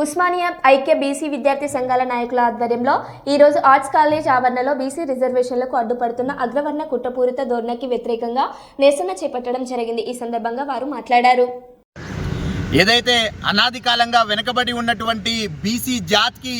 ఉస్మానియా ఐక్య బీసీ విద్యార్థి సంఘాల నాయకుల ఆధ్వర్యంలో ఈరోజు ఆర్ట్స్ కాలేజ్ ఆవరణలో బీసీ రిజర్వేషన్లకు అడ్డుపడుతున్న అగ్రవర్ణ కుట్రపూరిత ధోరణికి వ్యతిరేకంగా నిరసన చేపట్టడం జరిగింది. ఈ సందర్భంగా వారు మాట్లాడారు. ఏదైతే అనాది కాలంగా వెనుకబడి ఉన్నటువంటి బీసీ జాతికి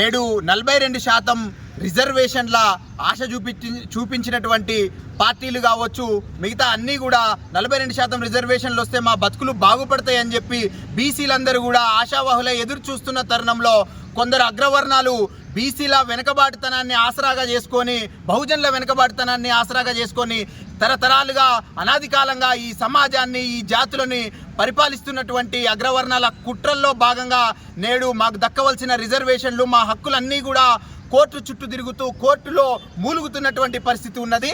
నేడు నలభై రెండు శాతం రిజర్వేషన్ల ఆశ చూపించి చూపించినటువంటి పార్టీలు కావచ్చు మిగతా అన్నీ కూడా నలభై రెండు శాతం రిజర్వేషన్లు వస్తే మా బతుకులు బాగుపడతాయి అని చెప్పి బీసీలందరూ కూడా ఆశావాహులై ఎదురు చూస్తున్న తరుణంలో కొందరు అగ్రవర్ణాలు బీసీల వెనకబాటుతనాన్ని ఆసరాగా చేసుకొని బహుజనుల వెనకబాటుతనాన్ని ఆసరాగా చేసుకొని తరతరాలుగా అనాది కాలంగా ఈ సమాజాన్ని ఈ జాతులని పరిపాలిస్తున్నటువంటి అగ్రవర్ణాల కుట్రల్లో భాగంగా నేడు మాకు దక్కవలసిన రిజర్వేషన్లు మా హక్కులన్నీ కూడా కోర్టు చుట్టూ తిరుగుతూ కోర్టులో మూలుగుతున్నటువంటి పరిస్థితి ఉన్నది.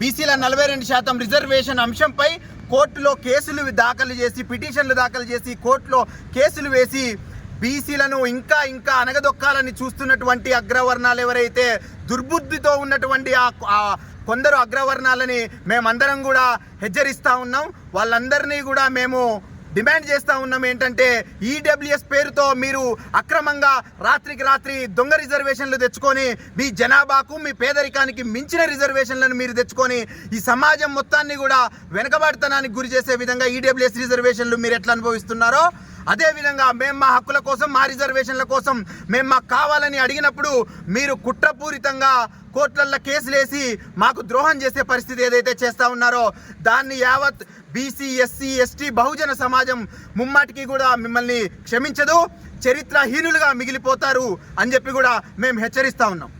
బీసీల నలభై రెండు శాతం రిజర్వేషన్ అంశంపై కోర్టులో కేసులు దాఖలు చేసి పిటిషన్లు దాఖలు చేసి కోర్టులో కేసులు వేసి బీసీలను ఇంకా ఇంకా అనగదొక్కాలని చూస్తున్నటువంటి అగ్రవర్ణాలు ఎవరైతే దుర్బుద్ధితో ఉన్నటువంటి ఆ ఆ కొందరు అగ్రవర్ణాలని మేమందరం కూడా హెచ్చరిస్తూ ఉన్నాం. వాళ్ళందరినీ కూడా మేము డిమాండ్ చేస్తూ ఉన్నాం ఏంటంటే ఈడబ్ల్యూఎస్ పేరుతో మీరు అక్రమంగా రాత్రికి రాత్రి దొంగ రిజర్వేషన్లు తెచ్చుకొని మీ జనాభాకు మీ పేదరికానికి మించిన రిజర్వేషన్లను మీరు తెచ్చుకొని ఈ సమాజం మొత్తాన్ని కూడా వెనకబాటుతనానికి గురి చేసే విధంగా ఈడబ్ల్యూఎస్ రిజర్వేషన్లు మీరు ఎట్లా అనుభవిస్తున్నారో అదేవిధంగా మేము మా హక్కుల కోసం మా రిజర్వేషన్ల కోసం మేము మాకు కావాలని అడిగినప్పుడు మీరు కుట్రపూరితంగా కోర్టులల్లో కేసులేసి మాకు ద్రోహం చేసే పరిస్థితి ఏదైతే చేస్తూ ఉన్నారో దాన్ని యావత్ బీసీ ఎస్సీ ఎస్టీ బహుజన సమాజం ముమ్మాటికి కూడా మిమ్మల్ని క్షమించదు చరిత్రహీనులుగా మిగిలిపోతారు అని చెప్పి కూడా మేము హెచ్చరిస్తా ఉన్నాం.